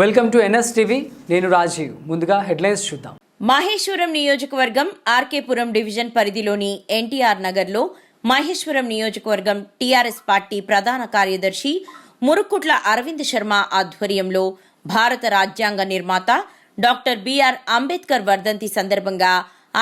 Welcome to NS TV నేను రాజీవ్. ముందుగా headlines చూద్దాం. మహేశ్వరం నియోజకవర్గం ఆర్కేపురం డివిజన్ పరిధిలోని ఎన్టీఆర్ నగర్లో మహేశ్వరం నియోజకవర్గం టీఆర్ఎస్ పార్టీ ప్రధాన కార్యదర్శి మురుకుట్ల అరవింద్ శర్మ ఆధ్వర్యంలో భారత రాజ్యాంగ నిర్మాత డాక్టర్ బిఆర్ అంబేద్కర్ వర్ధంతి సందర్భంగా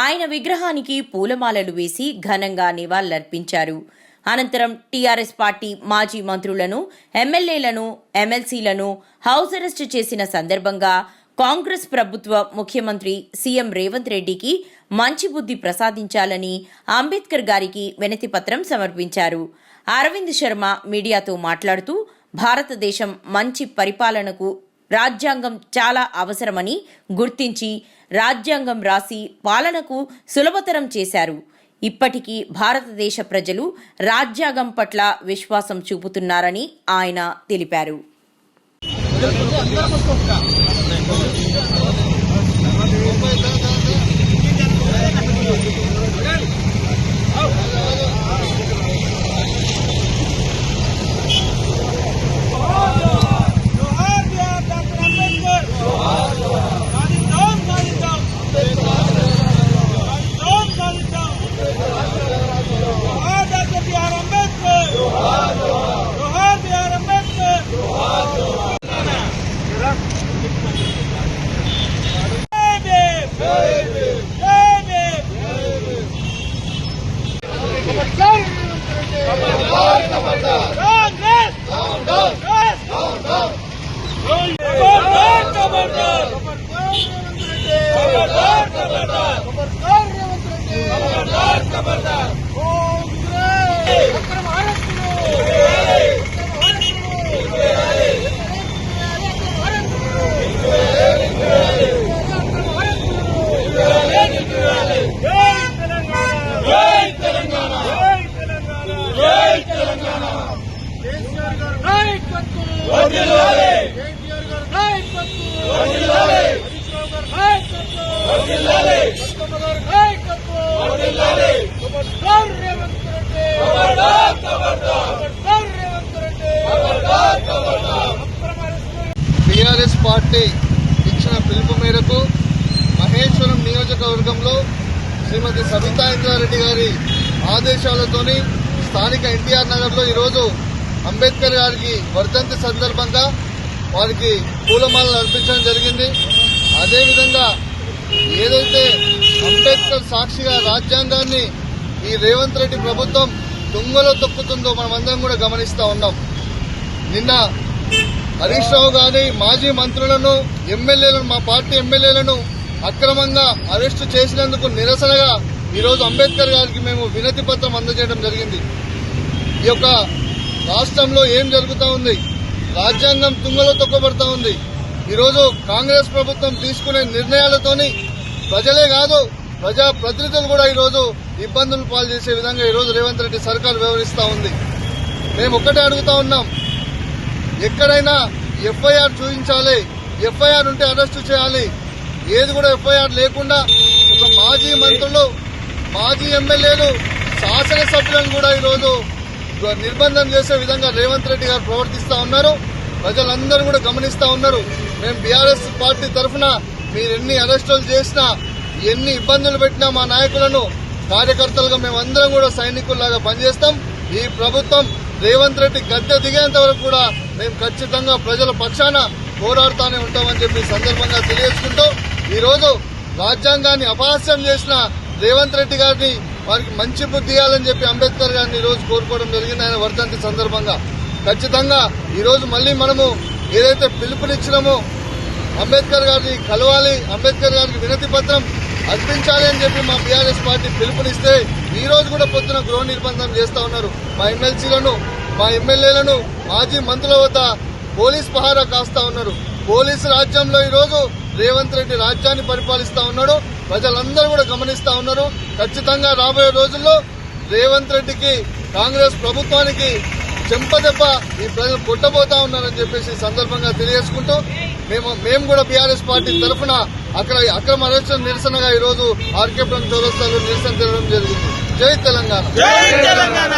ఆయన విగ్రహానికి పూలమాలలు వేసి ఘనంగా నివాళులర్పించారు. అనంతరం టీఆర్ఎస్ పార్టీ మాజీ మంత్రులను ఎమ్మెల్యేలను ఎమ్మెల్సీలను హౌస్ అరెస్ట్ చేసిన సందర్భంగా కాంగ్రెస్ ప్రభుత్వ ముఖ్యమంత్రి సీఎం రేవంత్ రెడ్డికి మంచి బుద్ధి ప్రసాదించాలని అంబేద్కర్ గారికి వినతి పత్రం సమర్పించారు. అరవింద్ శర్మ మీడియాతో మాట్లాడుతూ భారతదేశం మంచి పరిపాలనకు రాజ్యాంగం చాలా అవసరమని గుర్తించి రాజ్యాంగం రాసి పాలనకు సులభతరం చేశారు. ఇప్పటికీ భారతదేశ ప్రజలు రాజ్యాంగం పట్ల విశ్వాసం చూపుతున్నారని ఆయన తెలిపారు. కమర్దార్ కమర్దార్ కాంగ్రెస్ పార్టీ ఇచ్చిన పిలుపు మేరకు మహేశ్వరం నియోజకవర్గంలో శ్రీమతి సబితా ఇంద్రారెడ్డి గారి ఆదేశాలతోని స్థానిక ఎన్టీఆర్ నగర్లో ఈరోజు అంబేద్కర్ గారికి వర్ధంతి సందర్భంగా వారికి పూలమాలలు అర్పించడం జరిగింది. అదేవిధంగా ఏదైతే అంబేద్కర్ సాక్షిగా రాజ్యాంగాన్ని ఈ రేవంత్ రెడ్డి ప్రభుత్వం తుంగలో తొక్కుతుందో మనమందరం కూడా గమనిస్తూ ఉన్నాం. నిన్న హరీష్ రావు గారి మాజీ మంత్రులను ఎమ్మెల్యేలను మా పార్టీ ఎమ్మెల్యేలను అక్రమంగా అరెస్టు చేసినందుకు నిరసనగా ఈరోజు అంబేద్కర్ గారికి మేము వినతి పత్రం అందజేయడం జరిగింది. ఈ యొక్క రాష్ట్రంలో ఏం జరుగుతూ ఉంది? రాజ్యాంగం తుంగలో తొక్కబడతా ఉంది. ఈరోజు కాంగ్రెస్ ప్రభుత్వం తీసుకునే నిర్ణయాలతోని ప్రజలే కాదు ప్రజా ప్రతినిధులు కూడా ఈరోజు ఇబ్బందులు పాలు చేసే విధంగా ఈరోజు రేవంత్ రెడ్డి సర్కార్ వ్యవహరిస్తూ ఉంది. మేము ఒక్కటే అడుగుతా ఉన్నాం ఎక్కడైనా ఎఫ్ఐఆర్ చూపించాలి ఎఫ్ఐఆర్ ఉంటే అరెస్టు చేయాలి. ఏది కూడా ఎఫ్ఐఆర్ లేకుండా ఒక మాజీ మంత్రులు మాజీ ఎమ్మెల్యేలు శాసనసభ్యులను కూడా ఈరోజు నిర్బంధం చేసే విధంగా రేవంత్ రెడ్డి గారు ప్రవర్తిస్తూ ఉన్నారు. ప్రజలందరూ కూడా గమనిస్తూ ఉన్నారు. మేము బీఆర్ఎస్ పార్టీ తరఫున మీరు ఎన్ని అరెస్టులు చేసినా ఎన్ని ఇబ్బందులు పెట్టినా మా నాయకులను కార్యకర్తలుగా మేమందరం కూడా సైనికుల్లాగా పనిచేస్తాం. ఈ ప్రభుత్వం రేవంత్ రెడ్డి గద్దె దిగేంత వరకు కూడా మేము ఖచ్చితంగా ప్రజల పక్షాన పోరాడుతూనే ఉంటామని చెప్పి సందర్భంగా తెలియజేసుకుంటూ ఈరోజు రాజ్యాంగాన్ని అపహాస్యం చేసిన రేవంత్ రెడ్డి గారిని వారికి మంచి బుద్ధి ఇవ్వాలని చెప్పి అంబేద్కర్ గారిని ఈరోజు రోజు కోరుకోవడం జరిగింది. ఆయన వర్ధంతి సందర్భంగా ఖచ్చితంగా ఈరోజు మళ్ళీ మనము ఏదైతే పిలుపునిచ్చినామో అంబేద్కర్ గారిని కలవాలి అంబేద్కర్ గారికి వినతి పత్రం అర్పించాలి అని చెప్పి మా బీఆర్ఎస్ పార్టీ పిలుపునిస్తే ఈ రోజు కూడా పొద్దున గృహ నిర్బంధం చేస్తా ఉన్నారు. మా ఎమ్మెల్సీలను మా ఎమ్మెల్యేలను మాజీ మంత్రుల వద్ద పోలీస్ పహారా కాస్తా ఉన్నారు. పోలీసు రాజ్యంలో ఈ రోజు రేవంత్ రెడ్డి రాజ్యాన్ని పరిపాలిస్తా ఉన్నాడు. ప్రజలందరూ కూడా గమనిస్తా ఉన్నారు. ఖచ్చితంగా రాబోయే రోజుల్లో రేవంత్ రెడ్డికి కాంగ్రెస్ ప్రభుత్వానికి చెంపదెబ్బ ఈ ప్రజలు కొట్టబోతా ఉన్నారని చెప్పేసి సందర్భంగా తెలియజేసుకుంటూ మేము మేము కూడా బీఆర్ఎస్ పార్టీ తరఫున అక్కడ అక్రమ అరెస్ట్ నిరసనగా ఈ రోజు ఆర్కేపురం చౌరస్తాలో నిరసన తెలవడం జరిగింది. జై తెలంగాణ. జై తెలంగాణ!